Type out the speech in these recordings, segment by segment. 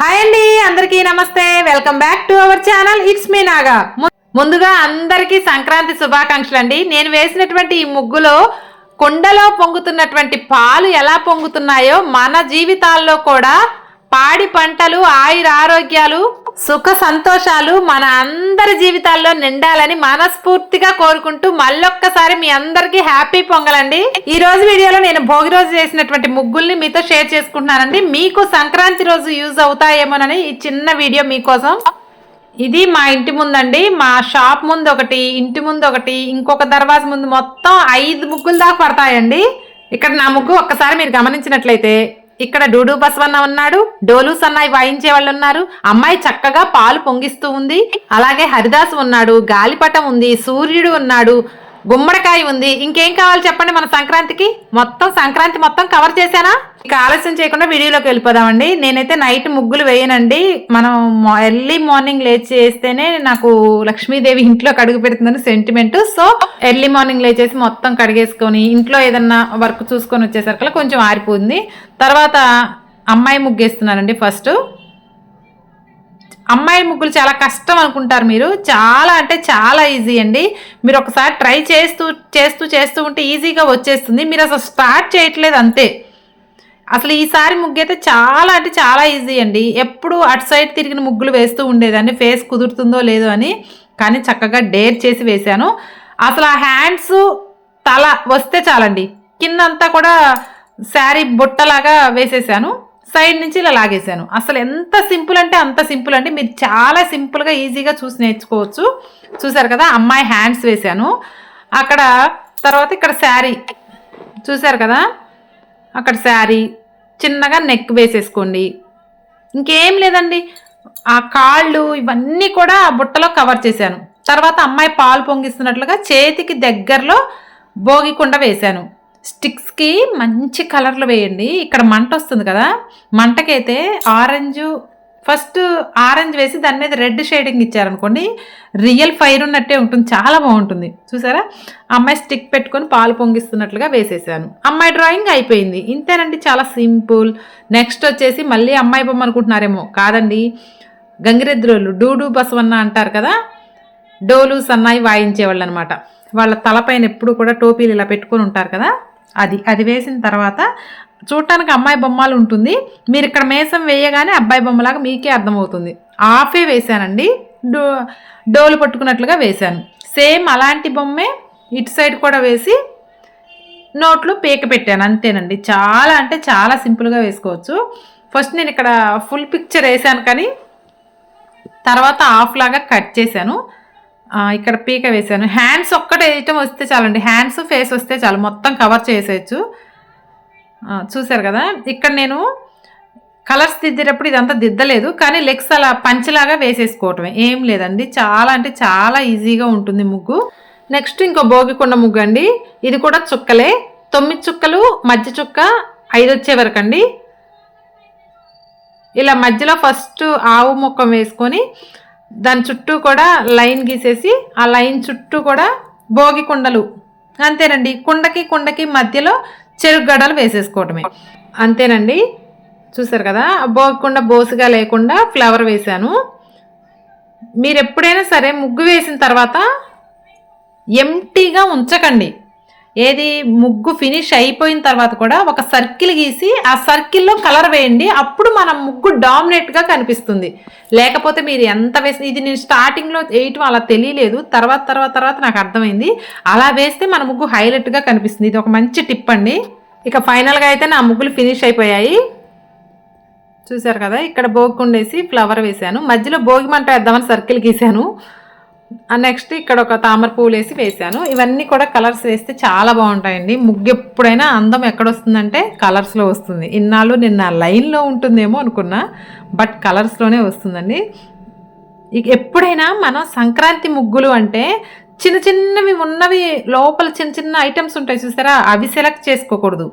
Hi అండి అందరికీ నమస్తే. Welcome back to our channel it's me Naga. ముందుగా అందరికీ సంక్రాంతి శుభాకాంక్షలు అండి. నేను వేసినటువంటి ఈ ముగ్గులో కుండలో పొంగుతున్నటువంటి పాలు ఎలా పొంగుతున్నాయో మన జీవితాల్లో కూడా పాడి పంటలు ఆయుర ఆరోగ్యాలు సుఖ సంతోషాలు మన అందరి జీవితాల్లో నిండాలని మనస్ఫూర్తిగా కోరుకుంటూ మళ్ళొక్కసారి మీ అందరికీ హ్యాపీ పొంగలండి. ఈ రోజు వీడియోలో నేను భోగి రోజు చేసినటువంటి ముగ్గుల్ని మీతో షేర్ చేసుకుంటున్నానండి. మీకు సంక్రాంతి రోజు యూజ్ అవుతాయేమోనని ఈ చిన్న వీడియో మీకోసం. ఇది మా ఇంటి ముందండి. మా షాప్ ముందు ఒకటి ఇంటి ముందు ఒకటి ఇంకొక దర్వాజ ముందు మొత్తం ఐదు ముగ్గులు దాకా పడతాయండి. ఇక్కడ నా ముగ్గు ఒక్కసారి మీరు గమనించినట్లయితే ఇక్కడ డూడు బసవన్న ఉన్నాడు డోలు సన్నాయి వాయించే వాళ్ళు ఉన్నారు. అమ్మాయి చక్కగా పాలు పొంగిస్తూ ఉంది. అలాగే హరిదాస్ ఉన్నాడు గాలిపటం ఉంది సూర్యుడు ఉన్నాడు. గుమ్మడికాయ ఉంది. ఇంకేం కావాలి చెప్పండి మన సంక్రాంతికి? మొత్తం సంక్రాంతి మొత్తం కవర్ చేశానా? ఇక ఆలస్యం చేయకుండా వీడియోలోకి వెళ్ళిపోదామండి. నేనైతే నైట్ ముగ్గులు వేయనండి. మనం ఎర్లీ మార్నింగ్ లేచి చేస్తేనే నాకు లక్ష్మీదేవి ఇంట్లో కడుగు పెడుతుందని సెంటిమెంట్ సో ఎర్లీ మార్నింగ్ లేచేసి మొత్తం కడిగేసుకొని ఇంట్లో ఏదన్నా వర్క్ చూసుకొని వచ్చేసరికి కొంచెం ఆరిపోయింది. తర్వాత అమ్మాయి ముగ్గేస్తున్నానండి ఫస్ట్. అమ్మాయి ముగ్గులు చాలా కష్టం అనుకుంటారు మీరు. చాలా అంటే చాలా ఈజీ అండి. మీరు ఒకసారి ట్రై చేస్తూ చేస్తూ చేస్తూ ఉంటే ఈజీగా వచ్చేస్తుంది. మీరు అసలు స్టార్ట్ చేయట్లేదు అంతే. అసలు ఈసారి ముగ్గు అయితే చాలా అంటే చాలా ఈజీ అండి. ఎప్పుడు అటు సైడ్ తిరిగిన ముగ్గులు వేస్తూ ఉండేదాన్ని. ఫేస్ కుదురుతుందో లేదో అని. కానీ చక్కగా డేర్ చేసి వేశాను. అసలు ఆ హ్యాండ్స్ తల వస్తే చాలండి. కిందంతా కూడా శారీ బుట్టలాగా వేసేసాను. సైడ్ నుంచి ఇలా లాగేశాను. అసలు ఎంత సింపుల్ అంటే అంత సింపుల్ అండి. మీరు చాలా సింపుల్గా ఈజీగా చూసి నేర్చుకోవచ్చు. చూసారు కదా అమ్మాయి హ్యాండ్స్ వేశాను. అక్కడ తర్వాత ఇక్కడ శారీ. చూసారు కదా అక్కడ శారీ. చిన్నగా నెక్ వేసేసుకోండి. ఇంకేం లేదండి. ఆ కాళ్ళు ఇవన్నీ కూడా ఆ బుట్టలో కవర్ చేశాను. తర్వాత అమ్మాయి పాలు పొంగిస్తున్నట్లుగా చేతికి దగ్గరలో భోగికుండ వేశాను. స్టిక్స్కి మంచి కలర్లు వేయండి. ఇక్కడ మంట వస్తుంది కదా మంటకైతే ఆరెంజ్ ఫస్ట్ ఆరెంజ్ వేసి దాని మీద రెడ్ షేడింగ్ ఇచ్చారనుకోండి రియల్ ఫైర్ ఉన్నట్టే ఉంటుంది చాలా బాగుంటుంది. చూసారా? అమ్మాయి స్టిక్ పెట్టుకొని పాలు పొంగిస్తున్నట్లుగా వేసేసాను. అమ్మాయి డ్రాయింగ్ అయిపోయింది. ఇంతేనండి చాలా సింపుల్. నెక్స్ట్ వచ్చేసి మళ్ళీ అమ్మాయి బొమ్మ అనుకుంటున్నారేమో కాదండి. గంగిరెద్రోళ్ళు డూడు బసవన్న అంటారు కదా డోలు సన్నాయి వాయించేవాళ్ళు అనమాట వాళ్ళ తలపైన ఎప్పుడు కూడా టోపీలు ఇలా పెట్టుకొని ఉంటారు కదా అది అది వేసిన తర్వాత చూడటానికి అమ్మాయి బొమ్మలు ఉంటుంది. మీరు ఇక్కడ మేసం వేయగానే అబ్బాయి బొమ్మలాగా మీకే అర్థమవుతుంది. ఆఫే వేశానండి. డో డోలు పట్టుకున్నట్లుగా వేశాను. సేమ్ అలాంటి బొమ్మే ఇటు సైడ్ కూడా వేసి నోట్లో పీక పెట్టాను. అంతేనండి. చాలా అంటే చాలా సింపుల్గా వేసుకోవచ్చు. ఫస్ట్ నేను ఇక్కడ ఫుల్ పిక్చర్ వేసాను కానీ తర్వాత హాఫ్ లాగా కట్ చేశాను. ఇక్కడ పీక వేసాను హ్యాండ్స్ ఒక్కటే వేయటం వస్తే చాలండి. హ్యాండ్స్ ఫేస్ వస్తే చాలు. మొత్తం కవర్ చేసేయచ్చు. చూసారు చూశారు కదా? ఇక్కడ నేను కలర్స్ దిద్దేటప్పుడు ఇదంతా దిద్దలేదు. కానీ లెగ్స్ అలా పంచలాగా వేసేసుకోవటమే. ఏం లేదండి. చాలా అంటే చాలా ఈజీగా ఉంటుంది ముగ్గు. నెక్స్ట్ ఇంకో భోగికొండ ముగ్గు అండి. ఇది కూడా చుక్కలే. తొమ్మిది చుక్కలు మధ్య చుక్క ఐదు వచ్చే వరకు అండి. ఇలా మధ్యలో ఫస్ట్ ఆవు ముఖం వేసుకొని దాని చుట్టూ కూడా లైన్ గీసేసి ఆ లైన్ చుట్టూ కూడా భోగి కుండలు. అంతేనండి. కుండకి కుండకి మధ్యలో చెరుకు గడలు వేసేసుకోవటమే. అంతేనండి. చూసారు కదా? భోగి కుండ బోసుగా లేకుండా ఫ్లవర్ వేశాను. మీరు ఎప్పుడైనా సరే ముగ్గు వేసిన తర్వాత ఎంటీగా ఉంచకండి. ఏది ముగ్గు ఫినిష్ అయిపోయిన తర్వాత కూడా ఒక సర్కిల్ గీసి ఆ సర్కిల్లో కలర్ వేయండి. అప్పుడు మన ముగ్గు డామినేట్గా కనిపిస్తుంది. లేకపోతే మీరు ఎంత వేసి ఇది నేను స్టార్టింగ్లో వేయటం అలా తెలియలేదు. తర్వాత తర్వాత తర్వాత నాకు అర్థమైంది. అలా వేస్తే మన ముగ్గు హైలైట్గా కనిపిస్తుంది. ఇది ఒక మంచి టిప్ అండి. ఇక ఫైనల్గా అయితే నా ముగ్గులు ఫినిష్ అయిపోయాయి. చూశారు కదా ఇక్కడ బోగుకుండేసి ఫ్లవర్ వేశాను. మధ్యలో భోగి మంట వేద్దామని సర్కిల్ గీశాను. నెక్స్ట్ ఇక్కడ ఒక తామర పువ్వులు వేసి వేసాను ఇవన్నీ కూడా కలర్స్ వేస్తే చాలా బాగుంటాయండి. ముగ్గు ఎప్పుడైనా అందం ఎక్కడొస్తుందంటే కలర్స్లో వస్తుంది. ఇన్నాళ్ళు నిన్న లైన్లో ఉంటుందేమో అనుకున్నా బట్ కలర్స్లోనే వస్తుందండి. ఇక ఎప్పుడైనా మనం సంక్రాంతి ముగ్గులు అంటే చిన్న చిన్నవి ఉన్నవి లోపల చిన్న చిన్న ఐటమ్స్ ఉంటాయి చూసారా? అవి సెలెక్ట్ చేసుకోకూడదు.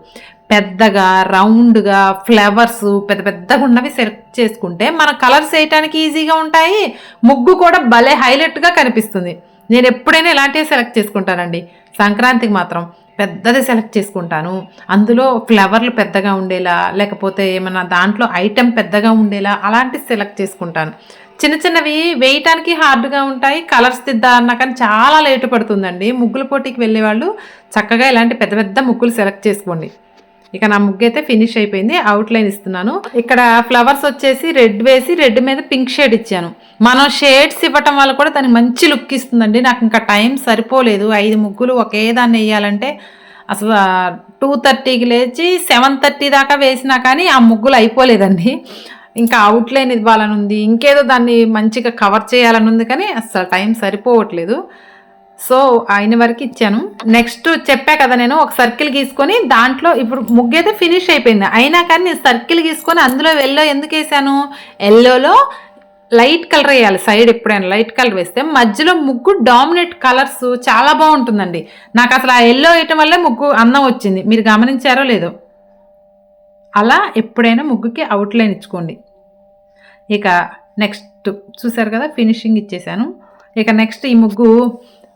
పెద్దగా రౌండ్గా ఫ్లవర్స్ పెద్ద పెద్దగా ఉన్నవి సెలెక్ట్ చేసుకుంటే మన కలర్స్ వేయటానికి ఈజీగా ఉంటాయి. ముగ్గు కూడా భలే హైలైట్గా కనిపిస్తుంది. నేను ఎప్పుడైనా ఇలాంటివి సెలెక్ట్ చేసుకుంటానండి. సంక్రాంతికి మాత్రం పెద్దది సెలెక్ట్ చేసుకుంటాను. అందులో ఫ్లవర్లు పెద్దగా ఉండేలా లేకపోతే ఏమైనా దాంట్లో ఐటెం పెద్దగా ఉండేలా అలాంటివి సెలెక్ట్ చేసుకుంటాను. చిన్న చిన్నవి వేయటానికి హార్డ్గా ఉంటాయి కలర్స్ దిద్దా అన్నా కానీ చాలా లేటు పడుతుందండి. ముగ్గుల పోటీకి వెళ్ళే వాళ్ళు చక్కగా ఇలాంటి పెద్ద పెద్ద ముగ్గులు సెలెక్ట్ చేసుకోండి. ఇక నా ముగ్గు అయితే ఫినిష్ అయిపోయింది అవుట్ లైన్ ఇస్తున్నాను. ఇక్కడ ఫ్లవర్స్ వచ్చేసి రెడ్ వేసి రెడ్ మీద పింక్ షేడ్ ఇచ్చాను. మనం షేడ్స్ ఇవ్వటం వల్ల కూడా దానికి మంచి లుక్ ఇస్తుందండి. నాకు ఇంకా టైం సరిపోలేదు. ఐదు ముగ్గులు ఒకే దాన్ని వేయాలంటే అసలు టూ థర్టీకి లేచి సెవెన్ థర్టీ దాకా వేసినా కానీ ఆ ముగ్గులు అయిపోలేదండి. ఇంకా అవుట్లైన్ ఇవ్వాలని ఉంది ఇంకేదో దాన్ని మంచిగా కవర్ చేయాలని ఉంది కానీ అసలు టైం సరిపోవట్లేదు. సో ఆయన వరకు ఇచ్చాను. నెక్స్ట్ చెప్పా కదా నేను ఒక సర్కిల్ గీసుకొని దాంట్లో ఇప్పుడు ముగ్గు అయితే ఫినిష్ అయిపోయింది. అయినా కానీ నేను సర్కిల్ గీసుకొని అందులో ఎల్లో ఎందుకు వేసాను? ఎల్లోలో లైట్ కలర్ వేయాలి. సైడ్ ఎప్పుడైనా లైట్ కలర్ వేస్తే మధ్యలో ముగ్గు డామినేట్ కలర్స్ చాలా బాగుంటుందండి. నాకు అసలు ఆ ఎల్లో వేయటం వల్లే ముగ్గు అందం వచ్చింది. మీరు గమనించారో లేదో. అలా ఎప్పుడైనా ముగ్గుకి అవుట్లైన్ ఇచ్చుకోండి. ఇక నెక్స్ట్ చూసారు కదా ఫినిషింగ్ ఇచ్చేసాను. ఇక నెక్స్ట్ ఈ ముగ్గు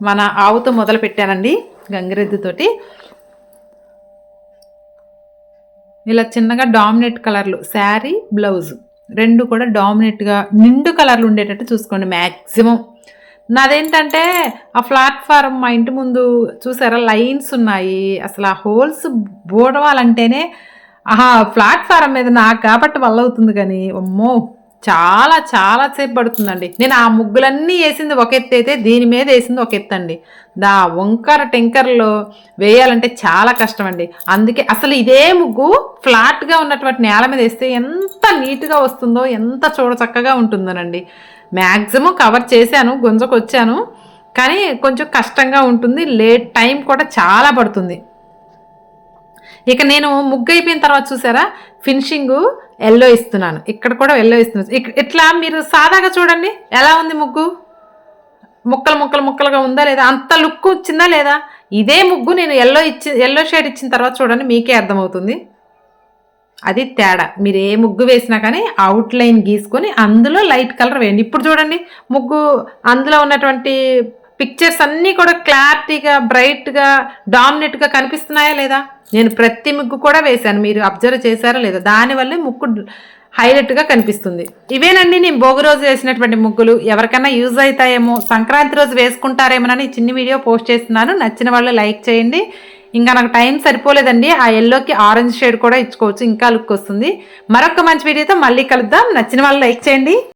మన ఆవుతో మొదలు పెట్టానండి గంగిరెద్దుతోటి ఇలా చిన్నగా డామినేట్ కలర్లు శారీ బ్లౌజ్ రెండు కూడా డామినేట్గా నిండు కలర్లు ఉండేటట్టు చూసుకోండి మ్యాక్సిమం నాదేంటంటే ఆ ప్లాట్ఫారం మా ఇంటి ముందు చూసారా లైన్స్ ఉన్నాయి. అసలు ఆ హోల్స్ బోడవాలంటేనే ఆహా ప్లాట్ఫారం మీద నాకు కాబట్టి వల్ల అవుతుంది కానీ అమ్మో చాలా చాలా సేపు పడుతుందండి. నేను ఆ ముగ్గులన్నీ వేసింది ఒక ఎత్తు అయితే దీని మీద వేసింది ఒక ఎత్తు అండి. దా వంకర టెంకర్లో వేయాలంటే చాలా కష్టం అండి అందుకే అసలు ఇదే ముగ్గు ఫ్లాట్గా ఉన్నటువంటి నేల మీద వేస్తే ఎంత నీట్గా వస్తుందో ఎంత చూడ చక్కగా ఉంటుందోనండి. మ్యాక్సిమం కవర్ చేశాను గుంజకు వచ్చాను కానీ కొంచెం కష్టంగా ఉంటుంది లేట్ టైం కూడా చాలా పడుతుంది. ఇక నేను ముగ్గు అయిపోయిన తర్వాత చూసారా? ఫినిషింగ్ ఎల్లో ఇస్తున్నాను. ఇక్కడ కూడా ఎల్లో ఇస్తున్నాను. ఇట్లా మీరు సాదాగా చూడండి. ఎలా ఉంది ముగ్గు? ముక్కలు ముక్కలు ముక్కలుగా ఉందా లేదా? అంత లుక్ వచ్చిందా లేదా? ఇదే ముగ్గు నేను ఎల్లో ఇచ్చి ఎల్లో షేడ్ ఇచ్చిన తర్వాత చూడండి మీకే అర్థమవుతుంది. అది తేడా. మీరు ఏ ముగ్గు వేసినా కానీ అవుట్ లైన్ గీసుకొని అందులో లైట్ కలర్ వేయండి. ఇప్పుడు చూడండి ముగ్గు అందులో ఉన్నటువంటి పిక్చర్స్ అన్నీ కూడా క్లారిటీగా బ్రైట్గా డామినేట్గా కనిపిస్తున్నాయా లేదా? నేను ప్రతి ముగ్గు కూడా వేశాను. మీరు అబ్జర్వ్ చేశారా లేదా? దానివల్లే ముగ్గు హైలైట్గా కనిపిస్తుంది. ఇవేనండి నేను భోగి రోజు వేసినటువంటి ముగ్గులు ఎవరికైనా యూజ్ అవుతాయేమో సంక్రాంతి రోజు వేసుకుంటారేమోనని చిన్న వీడియో పోస్ట్ చేస్తున్నాను. నచ్చిన వాళ్ళు లైక్ చేయండి. ఇంకా నాకు టైం సరిపోలేదండి. ఆ ఎల్లోకి ఆరెంజ్ షేడ్ కూడా ఇచ్చుకోవచ్చు. ఇంకా లుక్ వస్తుంది. మరొక మంచి వీడియోతో మళ్ళీ కలుద్దాం. నచ్చిన వాళ్ళు లైక్ చేయండి.